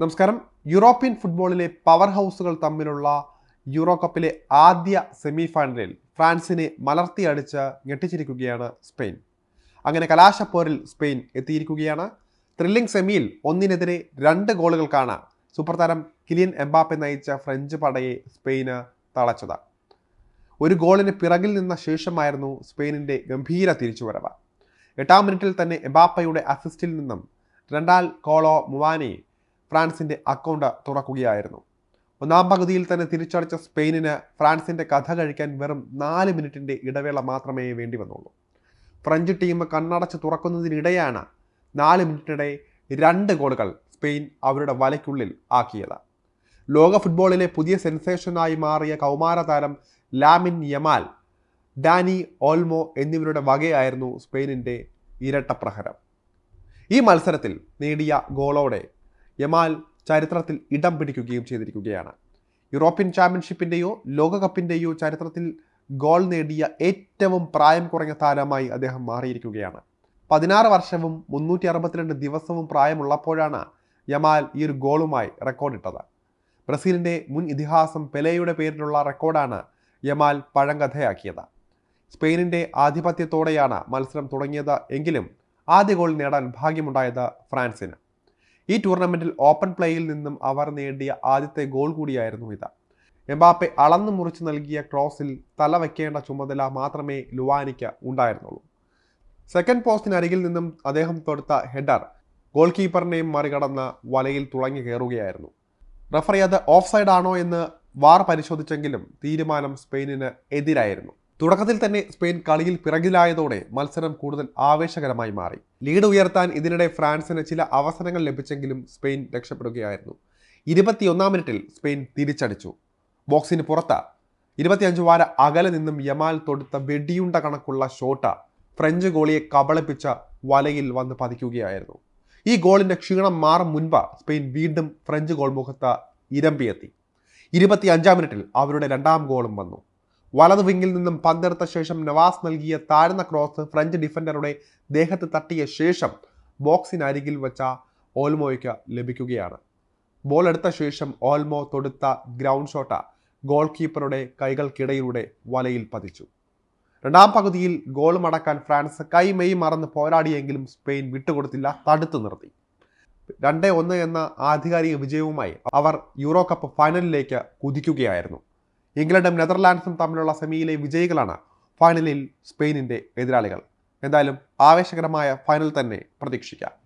നമസ്കാരം. യൂറോപ്യൻ ഫുട്ബോളിലെ പവർ ഹൗസുകൾ തമ്മിലുള്ള യൂറോ കപ്പിലെ ആദ്യ സെമി ഫൈനലിൽ ഫ്രാൻസിനെ മലർത്തിയടിച്ച് ഞെട്ടിച്ചിരിക്കുകയാണ് സ്പെയിൻ. അങ്ങനെ കലാശപ്പോരിൽ സ്പെയിൻ എത്തിയിരിക്കുകയാണ്. ത്രില്ലിംഗ് സെമിയിൽ ഒന്നിനെതിരെ രണ്ട് ഗോളുകൾക്കാണ് സൂപ്പർ താരം കിലിയൻ എംബാപ്പെ നയിച്ച ഫ്രഞ്ച് പടയെ സ്പെയിന് തളച്ചത്. ഒരു ഗോളിന് പിറകിൽ നിന്ന ശേഷമായിരുന്നു സ്പെയിനിന്റെ ഗംഭീര തിരിച്ചുവരവ്. എട്ടാം മിനിറ്റിൽ തന്നെ എംബാപ്പയുടെ അസിസ്റ്റിൽ നിന്നും രണ്ടാൽ കോളോ മുവാനി ഫ്രാൻസിന്റെ അക്കൗണ്ട് തുറക്കുകയായിരുന്നു. ഒന്നാം പകുതിയിൽ തന്നെ തിരിച്ചടിച്ച സ്പെയിനിന് ഫ്രാൻസിന്റെ കഥ കഴിക്കാൻ വെറും നാല് മിനിറ്റിന്റെ ഇടവേള മാത്രമേ വേണ്ടി വന്നുള്ളൂ. ഫ്രഞ്ച് ടീം കണ്ണടച്ച് തുറക്കുന്നതിനിടെയാണ് നാല് മിനിറ്റിനിടെ രണ്ട് ഗോളുകൾ സ്പെയിൻ അവരുടെ വലയ്ക്കുള്ളിൽ ആക്കിയത്. ലോക ഫുട്ബോളിലെ പുതിയ സെൻസേഷനായി മാറിയ കൗമാര താരം ലാമിൻ യമാൽ ഡാനി ഓൽമോ എന്നിവരുടെ വകയായിരുന്നു സ്പെയിനിന്റെ ഇരട്ടപ്രഹരം. ഈ മത്സരത്തിൽ നേടിയ ഗോളോടെ യമാൽ ചരിത്രത്തിൽ ഇടം പിടിക്കുകയും ചെയ്തിരിക്കുകയാണ്. യൂറോപ്യൻ ചാമ്പ്യൻഷിപ്പിന്റെയോ ലോകകപ്പിന്റെയോ ചരിത്രത്തിൽ ഗോൾ നേടിയ ഏറ്റവും പ്രായം കുറഞ്ഞ താരമായി അദ്ദേഹം മാറിയിരിക്കുകയാണ്. പതിനാറ് വർഷവും മുന്നൂറ്റി അറുപത്തിരണ്ട് ദിവസവും പ്രായമുള്ളപ്പോഴാണ് യമാൽ ഈ ഒരു ഗോളുമായി റെക്കോർഡിട്ടത്. ബ്രസീലിന്റെ മുൻ ഇതിഹാസം പെലെയുടെ പേരിലുള്ള റെക്കോർഡാണ് യമാൽ പഴങ്കഥയാക്കിയത്. സ്പെയിനിന്റെ ആധിപത്യത്തോടെയാണ് മത്സരം തുടങ്ങിയത് എങ്കിലും ആദ്യ ഗോൾ നേടാൻ ഭാഗ്യമുണ്ടായത് ഫ്രാൻസിന്. ഈ ടൂർണമെന്റിൽ ഓപ്പൺ പ്ലേയിൽ നിന്നും അവർ നേടിയ ആദ്യത്തെ ഗോൾ കൂടിയായിരുന്നു ഇത്. എംബാപ്പെ അളന്നു മുറിച്ച് നൽകിയ ക്രോസിൽ തല വയ്ക്കേണ്ട ചുമതല മാത്രമേ ലുവാനിക്ക് ഉണ്ടായിരുന്നുള്ളൂ. സെക്കൻഡ് പോസ്റ്റിനരികിൽ നിന്നും അദ്ദേഹം തൊടുത്ത ഹെഡർ ഗോൾ കീപ്പറിനെയും മറികടന്ന് വലയിൽ തുളങ്ങി കയറുകയായിരുന്നു. റഫറി അത് ഓഫ് സൈഡ് ആണോ എന്ന് വാർ പരിശോധിച്ചെങ്കിലും തീരുമാനം സ്പെയിനിന് എതിരായിരുന്നു. തുടക്കത്തിൽ തന്നെ സ്പെയിൻ കളിയിൽ പിറകിലായതോടെ മത്സരം കൂടുതൽ ആവേശകരമായി മാറി. ലീഡ് ഉയർത്താൻ ഇതിനിടെ ഫ്രാൻസിന് ചില അവസരങ്ങൾ ലഭിച്ചെങ്കിലും സ്പെയിൻ രക്ഷപ്പെടുകയായിരുന്നു. ഇരുപത്തിയൊന്നാം മിനിറ്റിൽ സ്പെയിൻ തിരിച്ചടിച്ചു. ബോക്സിന് പുറത്ത് ഇരുപത്തിയഞ്ച് വാര അകലെ നിന്നും യമാൽ തൊടുത്ത വെടിയുണ്ട കണക്കുള്ള ഷോട്ട ഫ്രഞ്ച് ഗോളിയെ കബളിപ്പിച്ച വലയിൽ വന്ന് പതിക്കുകയായിരുന്നു. ഈ ഗോളിന്റെ ക്ഷീണം മാറും മുൻപ് സ്പെയിൻ വീണ്ടും ഫ്രഞ്ച് ഗോൾ മുഖത്ത് ഇരമ്പിയെത്തി. ഇരുപത്തി അഞ്ചാം മിനിറ്റിൽ അവരുടെ രണ്ടാം ഗോളും വന്നു. വലതു വിങ്ങിൽ നിന്നും പന്തെടുത്ത ശേഷം നവാസ് നൽകിയ താഴ്ന്ന ക്രോസ് ഫ്രഞ്ച് ഡിഫൻഡറുടെ ദേഹത്ത് തട്ടിയ ശേഷം ബോക്സിനരികിൽ വെച്ച ഓൽമോയ്ക്ക് ലഭിക്കുകയാണ്. ബോൾ എടുത്ത ശേഷം ഓൽമോ തൊടുത്ത ഗ്രൗണ്ട് ഷോട്ട് ഗോൾ കീപ്പറുടെ കൈകൾക്കിടയിലൂടെ വലയിൽ പതിച്ചു. രണ്ടാം പകുതിയിൽ ഗോൾ മടക്കാൻ ഫ്രാൻസ് കൈമെയ് മറന്ന് പോരാടിയെങ്കിലും സ്പെയിൻ വിട്ടുകൊടുത്തില്ല തടുത്തു നിർത്തി. രണ്ട് ഒന്ന് എന്ന ആധികാരിക വിജയവുമായി അവർ യൂറോ കപ്പ് ഫൈനലിലേക്ക് കുതിക്കുകയായിരുന്നു. ഇംഗ്ലണ്ടും നെതർലാൻഡ്സും തമ്മിലുള്ള സെമിയിലെ വിജയികളാണ് ഫൈനലിൽ സ്പെയിനിന്റെ എതിരാളികൾ. എന്തായാലും ആവേശകരമായ ഫൈനൽ തന്നെ പ്രതീക്ഷിക്കാം.